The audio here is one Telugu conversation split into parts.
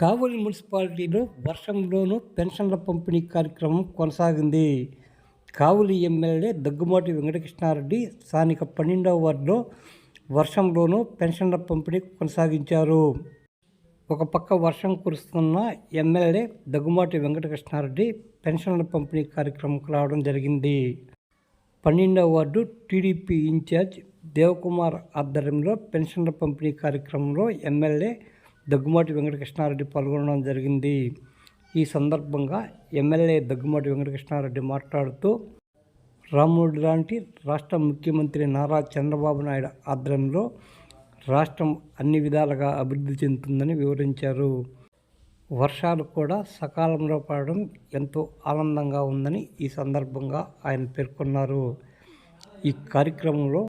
కావలి మున్సిపాలిటీలో వర్షంలోనూ పెన్షన్ల పంపిణీ కార్యక్రమం కొనసాగింది. కావలి ఎమ్మెల్యే దగ్గుమాటి వెంకటకృష్ణారెడ్డి స్థానిక పన్నెండవ వార్డులో వర్షంలోనూ పెన్షన్ల పంపిణీ కొనసాగించారు. ఒక పక్క వర్షం కురుస్తున్న ఎమ్మెల్యే దగ్గుమాటి వెంకటకృష్ణారెడ్డి పెన్షన్ల పంపిణీ కార్యక్రమంకు రావడం జరిగింది. పన్నెండవ వార్డు టీడీపీ ఇన్ఛార్జ్ దేవకుమార్ ఆధ్వర్యంలో పెన్షన్ల పంపిణీ కార్యక్రమంలో ఎమ్మెల్యే దగ్గుమాటి వెంకటకృష్ణారెడ్డి పాల్గొనడం జరిగింది. ఈ సందర్భంగా ఎమ్మెల్యే దగ్గుమాటి వెంకటకృష్ణారెడ్డి మాట్లాడుతూ రాముడు లాంటి రాష్ట్ర ముఖ్యమంత్రి నారా చంద్రబాబు నాయుడు ఆధ్వర్యంలో రాష్ట్రం అన్ని విధాలుగా అభివృద్ధి చెందుతుందని వివరించారు. వర్షాలు కూడా సకాలంలో పడడం ఎంతో ఆనందంగా ఉందని ఈ సందర్భంగా ఆయన పేర్కొన్నారు. ఈ కార్యక్రమంలో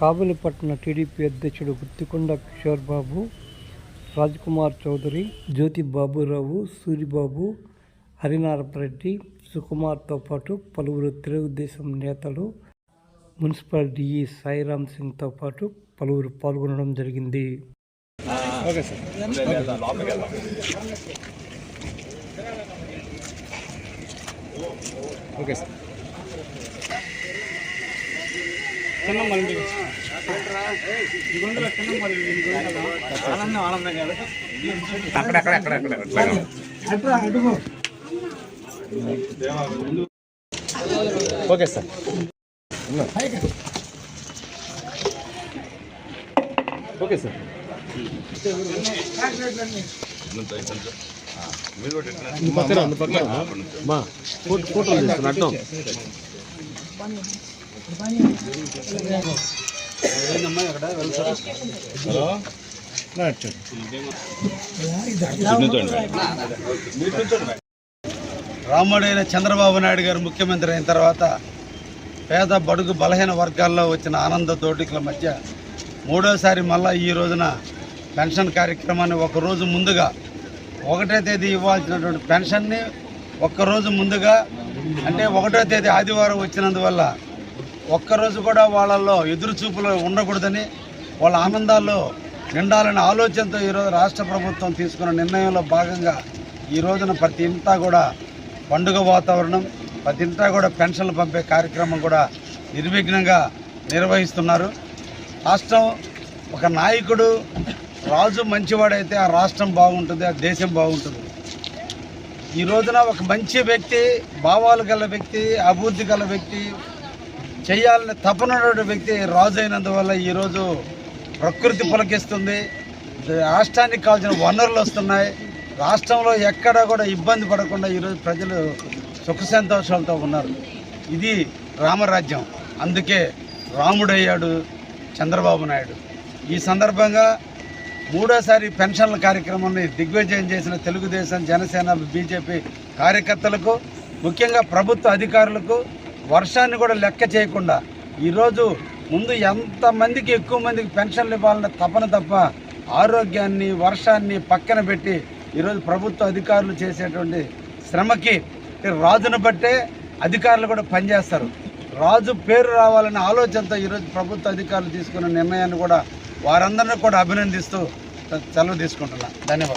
కాబులిపట్న టీడీపీ అధ్యక్షుడు గుత్తికొండ కిషోర్ బాబు రాజ్కుమార్ చౌదరి జ్యోతి బాబురావు సూరిబాబు హరినారపరెడ్డి సుకుమార్తో పాటు పలువురు తెలుగుదేశం నేతలు మున్సిపల్ డిఈ సాయిరామ్ సింగ్తో పాటు పలువురు పాల్గొనడం జరిగింది. Okay sir. ఓకే సార్ అక్కడ అక్కడ అక్కడ అక్కడ ఓకే సార్. Okay sir. పక్కన ఉంది, పక్కన మా ఫోటో ఫోటోలు తీస్తున్నా అడ్డం. రాముడైన చంద్రబాబు నాయుడు గారు ముఖ్యమంత్రి అయిన తర్వాత పేద బడుగు బలహీన వర్గాల్లో వచ్చిన ఆనంద దోటికల మధ్య మూడోసారి మళ్ళా ఈ రోజున పెన్షన్ కార్యక్రమాన్ని ఒక రోజు ముందుగా ఒకటో తేదీ ఇవ్వాల్సినటువంటి పెన్షన్ని ఒక్కరోజు ముందుగా అంటే ఒకటో తేదీ ఆదివారం వచ్చినందువల్ల ఒక్కరోజు కూడా వాళ్ళల్లో ఎదురుచూపులు ఉండకూడదని వాళ్ళ ఆనందాల్లో నిండాలనే ఆలోచనతో ఈరోజు రాష్ట్ర ప్రభుత్వం తీసుకున్న నిర్ణయంలో భాగంగా ఈ రోజున ప్రతి ఇంటా కూడా పండుగ వాతావరణం ప్రతి ఇంటా కూడా పెన్షన్లు పంపే కార్యక్రమం కూడా నిర్విఘ్నంగా నిర్వహిస్తున్నారు. రాష్ట్రం ఒక నాయకుడు రాజు మంచివాడైతే ఆ రాష్ట్రం బాగుంటుంది ఆ దేశం బాగుంటుంది. ఈ రోజున ఒక మంచి వ్యక్తి భావాలు గల వ్యక్తి అభివృద్ధి గల వ్యక్తి చేయాలని తపనటువంటి వ్యక్తి రాజు అయినందువల్ల ఈరోజు ప్రకృతి పులకిస్తుంది. రాష్ట్రానికి కావాల్సిన వనరులు వస్తున్నాయి. రాష్ట్రంలో ఎక్కడా కూడా ఇబ్బంది పడకుండా ఈరోజు ప్రజలు సుఖ సంతోషాలతో ఉన్నారు. ఇది రామరాజ్యం. అందుకే రాముడయ్యాడు చంద్రబాబు నాయుడు. ఈ సందర్భంగా మూడోసారి పెన్షన్ల కార్యక్రమాన్ని దిగ్విజయం చేసిన తెలుగుదేశం జనసేన బీజేపీ కార్యకర్తలకు ముఖ్యంగా ప్రభుత్వ అధికారులకు వర్షాన్ని కూడా లెక్క చేయకుండా ఈరోజు ముందు ఎంతమందికి ఎక్కువ మందికి పెన్షన్లు ఇవ్వాలన్న తపన తప్ప ఆరోగ్యాన్ని వర్షాన్ని పక్కన పెట్టి ఈరోజు ప్రభుత్వ అధికారులు చేసేటువంటి శ్రమకి రాజును బట్టే అధికారులు కూడా పనిచేస్తారు. రాజు పేరు రావాలనే ఆలోచనతో ఈరోజు ప్రభుత్వ అధికారులు తీసుకున్న నిర్ణయాన్ని కూడా వారందరినీ కూడా అభినందిస్తూ సెలవు తీసుకుంటున్నా. ధన్యవాదాలు.